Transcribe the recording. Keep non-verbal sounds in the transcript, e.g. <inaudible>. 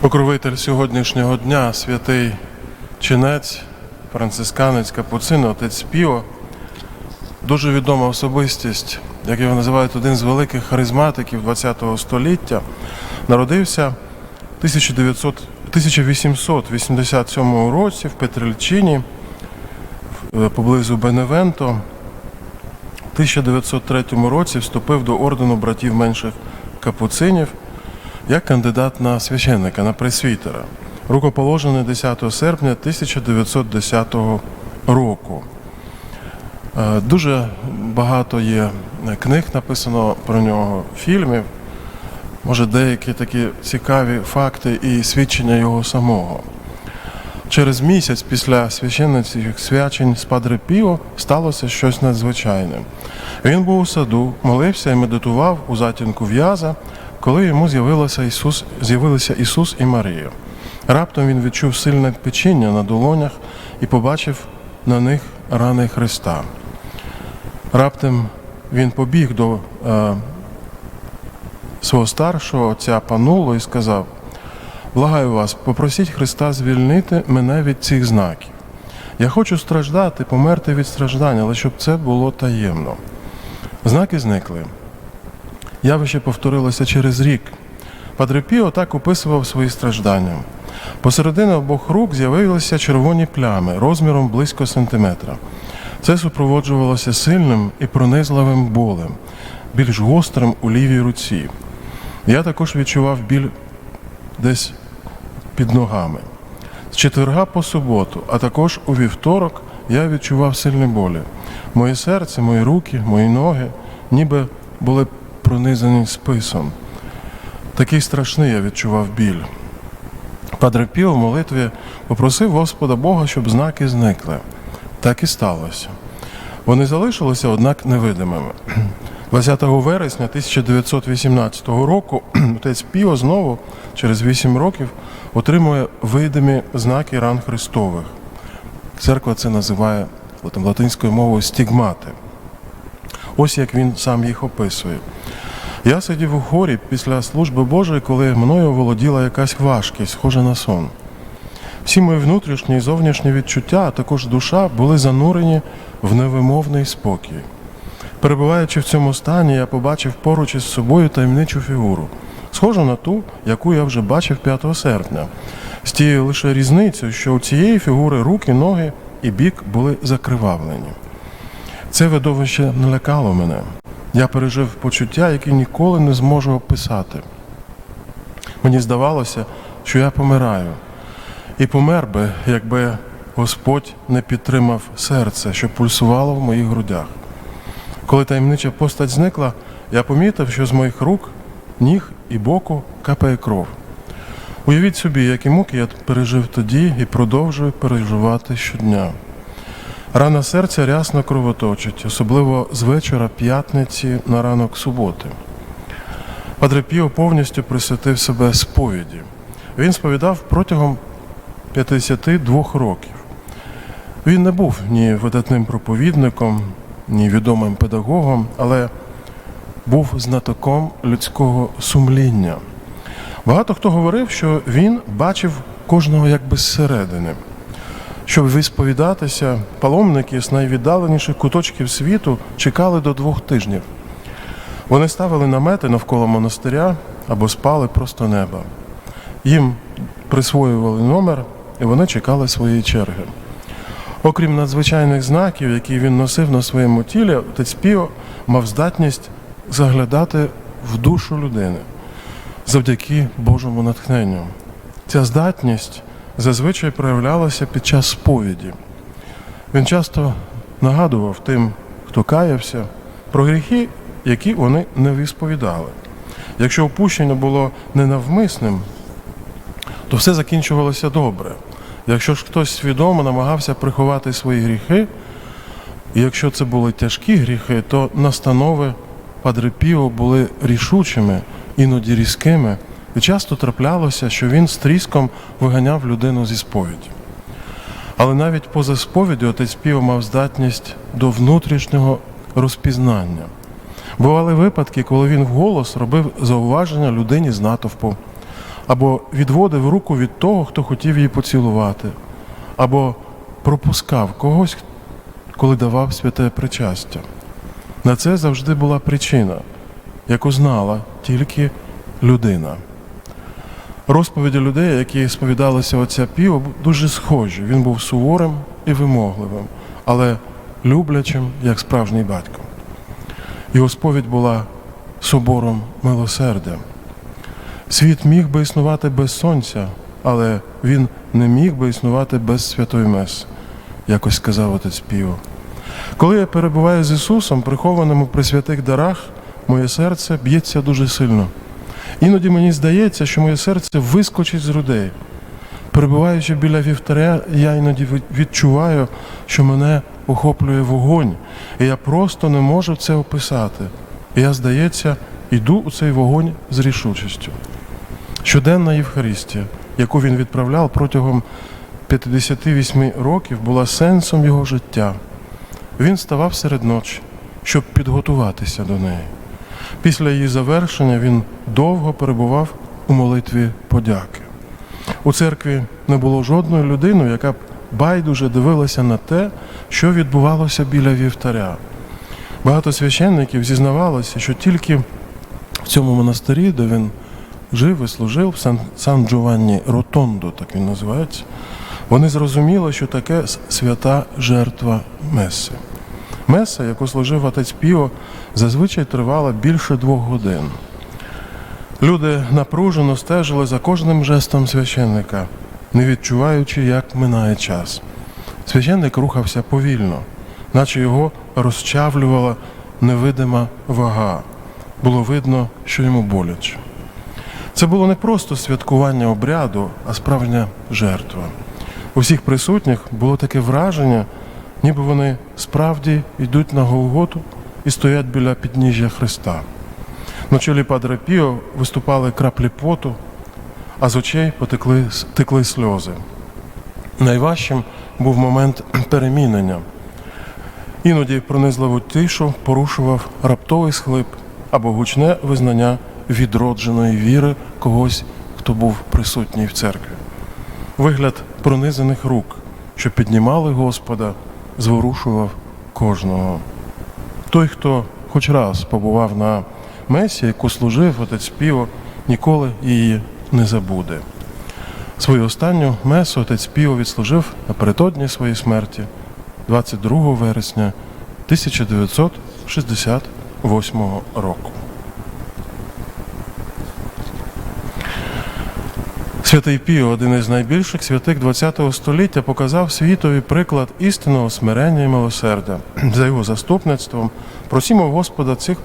Покровитель сьогоднішнього дня, святий чинець, францисканець, капуцин, отець Піо, дуже відома особистість, як його називають один з великих харизматиків ХХ століття, народився 1900 1887 році в Петрильчині, поблизу Беневенто. В 1903 році вступив до ордену братів менших капуцинів як кандидат на священника, на пресвітера, рукоположений 10 серпня 1910 року. Е, Дуже багато є книг написано про нього, фільмів, може деякі такі цікаві факти і свідчення його самого. Через місяць після священницьких свячень з Падре Піо сталося щось надзвичайне. Він був у саду, молився і медитував у затінку в'яза, коли йому з'явилося Ісус, з'явилися Ісус і Марія. Раптом він відчув сильне печіння на долонях і побачив на них рани Христа. Раптом він побіг до е, свого старшого отця Пануло і сказав: Благаю вас, попросіть Христа звільнити мене від цих знаків. Я хочу страждати, померти від страждання, але щоб це було таємно. Знаки зникли. Явище повторилося через рік. Падре Піо так описував свої страждання. Посередині обох рук з'явилися червоні плями розміром близько сантиметра. Це супроводжувалося сильним і пронизливим болем, більш гострим у лівій руці. Я також відчував біль десь під ногами. З четверга по суботу, а також у вівторок я відчував сильні болі. Моє серце, мої руки, мої ноги ніби були пронизані списом. Такий страшний я відчував біль. Падре Піо в молитві попросив Господа Бога, щоб знаки зникли. Так і сталося. Вони залишилися, однак, невидимими. <clears throat> 20 вересня 1918 року <clears throat> отець Піо знову через 8 років отримує видимі знаки ран Христових. Церква це називає латинською мовою стігмати. Ось як він сам їх описує. Я сидів у хорі після служби Божої, коли мною володіла якась важкість, схожа на сон. Всі мої внутрішні і зовнішні відчуття, а також душа були занурені в невимовний спокій. Перебуваючи в цьому стані, я побачив поруч із собою таємничу фігуру, схожу на ту, яку я вже бачив 5 серпня, з тією лише різницею, що у цієї фігури руки, ноги і бік були закривавлені. Це видовище не лякало мене. Я пережив почуття, які ніколи не зможу описати. Мені здавалося, що я помираю, і помер би, якби Господь не підтримав серце, що пульсувало в моїх грудях. Коли таємнича постать зникла, я помітив, що з моїх рук, ніг і боку капає кров. Уявіть собі, які муки я пережив тоді і продовжую переживати щодня. Рана серця рясно кровоточить, особливо з вечора п'ятниці на ранок суботи. Падре Піо повністю присвятив себе сповіді. Він сповідав протягом 52 років. Він не був ні видатним проповідником, ні відомим педагогом, але був знатоком людського сумління. Багато хто говорив, що він бачив кожного якби зсередини. Щоб висповідатися, паломники з найвіддаленіших куточків світу чекали до двох тижнів. Вони ставили намети навколо монастиря або спали просто неба. Їм присвоювали номер, і вони чекали своєї черги. Окрім надзвичайних знаків, які він носив на своєму тілі, отець мав здатність заглядати в душу людини завдяки Божому натхненню. Ця здатність зазвичай проявлялася під час сповіді. Він часто нагадував тим, хто каявся, про гріхи, які вони не висповідали. Якщо опущення було ненавмисним, то все закінчувалося добре. Якщо ж хтось свідомо намагався приховати свої гріхи, і якщо це були тяжкі гріхи, то настанови Падре Піо були рішучими, іноді різкими, і часто траплялося, що він з тріском виганяв людину зі сповіді. Але навіть поза сповіддю отець Піо мав здатність до внутрішнього розпізнання. Бували випадки, коли він вголос робив зауваження людині з натовпу, або відводив руку від того, хто хотів її поцілувати, або пропускав когось, коли давав святе причастя. На це завжди була причина, яку знала тільки людина. Розповіді людей, які сповідалися отця Піо, дуже схожі. Він був суворим і вимогливим, але люблячим, як справжній батько. Його сповідь була собором милосердя. Світ міг би існувати без сонця, але він не міг би існувати без святої Меси, якось сказав отець Піо. Коли я перебуваю з Ісусом, прихованим у присвятих дарах, моє серце б'ється дуже сильно. Іноді мені здається, що моє серце вискочить з грудей. Перебуваючи біля вівтаря, я іноді відчуваю, що мене охоплює вогонь, і я просто не можу це описати. І я, здається, йду у цей вогонь з рішучістю. Щоденна Євхаристія, яку він відправляв протягом 58 років, була сенсом його життя. Він ставав серед ночі, щоб підготуватися до неї. Після її завершення він довго перебував у молитві подяки. У церкві не було жодної людини, яка б байдуже дивилася на те, що відбувалося біля вівтаря. Багато священників зізнавалося, що тільки в цьому монастирі, де він жив і служив, Сан, Сан Джованні Ротондо, так він називається, вони зрозуміли, що таке свята жертва Меси. Меса, яку служив отець Піо, зазвичай тривала більше двох годин. Люди напружено стежили за кожним жестом священника, не відчуваючи, як минає час. Священник рухався повільно, наче його розчавлювала невидима вага. Було видно, що йому боляче. Це було не просто святкування обряду, а справжня жертва. У всіх присутніх було таке враження, ніби вони справді йдуть на Голготу і стоять біля підніжжя Христа. На чолі Падре Піо виступали краплі поту, а з очей потекли текли сльози. Найважчим був момент перемінення. Іноді пронизливу тишу порушував раптовий схлип або гучне визнання відродженої віри когось, хто був присутній в церкві. Вигляд пронизаних рук, що піднімали Господа, зворушував кожного. Той, хто хоч раз побував на месі, яку служив отець Піо, ніколи її не забуде. Свою останню месу отець Піо відслужив напередодні своєї смерті 22 вересня 1968 року. Святий Піо, один із найбільших святих ХХ століття, показав світові приклад істинного смирення і милосердя. <clears throat> За його заступництвом просімо Господа цих благословень.